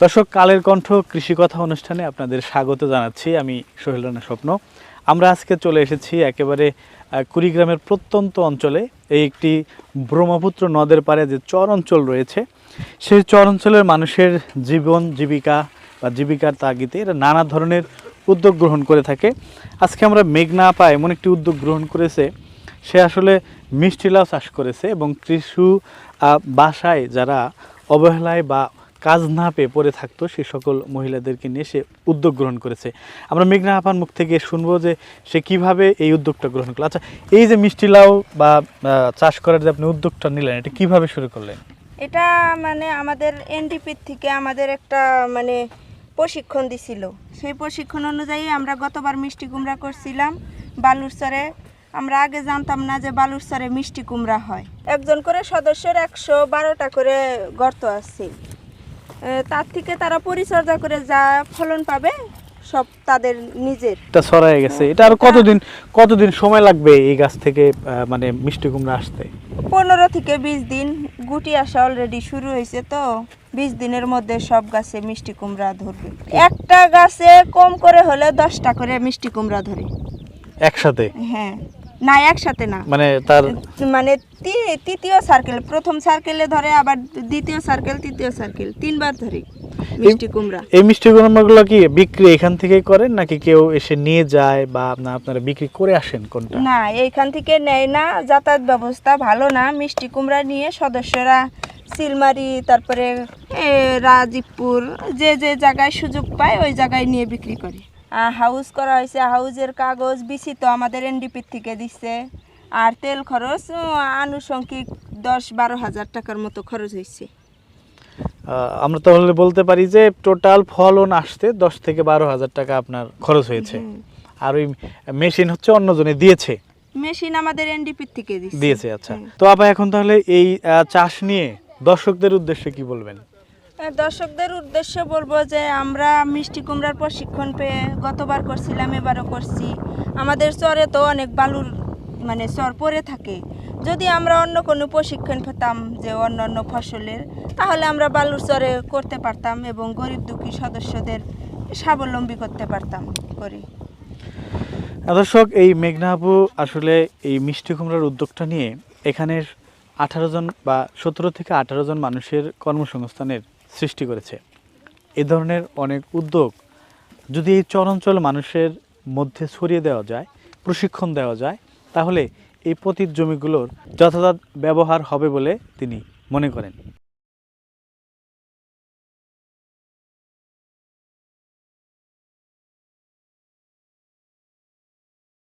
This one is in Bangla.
দর্শক, কালের কণ্ঠ কৃষি কথা অনুষ্ঠানে আপনাদের স্বাগত জানাচ্ছি আমি সোহেল রানা স্বপ্ন। আমরা আজকে চলে এসেছি একেবারে কুড়িগ্রামের প্রত্যন্ত অঞ্চলে। এই একটি ব্রহ্মপুত্র নদের পাড়ে যে চর অঞ্চল রয়েছে, সেই চর অঞ্চলের মানুষের জীবন, জীবিকা বা জীবিকার তাগিদে এরা নানা ধরনের উদ্যোগ গ্রহণ করে থাকে। আজকে আমরা মেঘনা আপা এমন একটি উদ্যোগ গ্রহণ করেছে, সে আসলে মিষ্টি লাউ চাষ করেছে এবং কৃষি বাসায় যারা অবহেলায় বা কাজ না পেয়ে পড়ে থাকতো সে সকল মহিলাদেরকে নিয়ে সে উদ্যোগ গ্রহণ করেছে। আমরা মেঘনা আপার মুখ থেকে শুনব যে সে কীভাবে এই উদ্যোগটা গ্রহণ করল। আচ্ছা এই যে মিষ্টি লাউ বা চাষ করার যে আপনি উদ্যোগটা নিলেন, এটা কীভাবে শুরু করলেন? এটা মানে আমাদের এনডিপির থেকে আমাদের একটা মানে প্রশিক্ষণ দিছিল। সেই প্রশিক্ষণ অনুযায়ী আমরা গতবার মিষ্টি কুমড়া করছিলাম বালুরচরে আমরা আগে জানতাম না যে বালুরচরে মিষ্টি কুমড়া হয়। একজন করে সদস্যের একশো বারোটা করে গর্ত আছে। তার থেকে তারা পরিচর্যা করে যা ফলন পাবে সব তাদের নিজের। এটা ছড়াই গেছে। এটা আর কতদিন কতদিন সময় লাগবে এই গাছ থেকে মানে মিষ্টি কুমড়া আসতে? পনেরো থেকে বিশ দিন। গুটি আসা অলরেডি শুরু হয়েছে তো। বিশ দিনের মধ্যে সব গাছে মিষ্টি কুমড়া ধরবে। একটা গাছে কম করে হলে দশটা করে মিষ্টি কুমড়া ধরে। একসাথে? হ্যাঁ। না একসাথে না। মানে তার মানে তৃতীয় সার্কেল প্রথম সার্কেলে ধরে আবার দ্বিতীয় সার্কেল তৃতীয় সার্কেল তিনবার ধরে মিষ্টি কুমড়া। এই মিষ্টি কুমড়াগুলো কি বিক্রি এখান থেকেই করেন নাকি কেউ এসে নিয়ে যায় বা আপনার আপনারা বিক্রি করে আসেন কোনটা? না এইখান থেকে নেয় না যাতায়াত ব্যবস্থা ভালো না মিষ্টি কুমড়া নিয়ে সদস্যরা সিলমারি তারপরে রাজীবপুর যে যে জায়গায় সুযোগ পায় ওই জায়গায় নিয়ে বিক্রি করে। হাউস করা হয়েছে। হাউজের কাগজ বিসি তো আমাদের এনডিপির থেকে দিচ্ছে আর তেল খরচ আনুষঙ্গিক দশ বারো হাজার টাকার মতো খরচ হয়েছে। আমরা তাহলে বলতে পারি যে টোটাল ফলন আসতে দশ থেকে বারো হাজার টাকা আপনার খরচ হয়েছে। আর ওই মেশিন হচ্ছে অন্যজনে দিয়েছে। মেশিন আমাদের এনডিপির থেকে দিয়েছে আচ্ছা। তো আপা এখন তাহলে এই চাষ নিয়ে দর্শকদের উদ্দেশ্যে কি বলবেন? দর্শকদের উদ্দেশ্যে বলব যে আমরা মিষ্টি কুমড়ার প্রশিক্ষণ পেয়ে গতবার করছিলাম, এবারও করছি। আমাদের চরে তো অনেক বালুর মানে চর পড়ে থাকে। যদি আমরা অন্য কোনো প্রশিক্ষণ পেতাম যে অন্য অন্য ফসলের, তাহলে আমরা বালুর চরে করতে পারতাম এবং গরিব দুঃখী সদস্যদের স্বাবলম্বী করতে পারতাম করি। দর্শক, এই মেঘনা আপু আসলে এই মিষ্টি কুমড়ার উদ্যোগটা নিয়ে এখানের আঠারো জন বা সতেরো থেকে আঠারো জন মানুষের কর্মসংস্থানের সৃষ্টি করেছে। এ ধরনের অনেক উদ্যোগ যদি এই চরাঞ্চল মানুষের মধ্যে ছড়িয়ে দেওয়া যায়, প্রশিক্ষণ দেওয়া যায়, তাহলে এই পতিত জমিগুলোর যথাযথ ব্যবহার হবে বলে তিনি মনে করেন।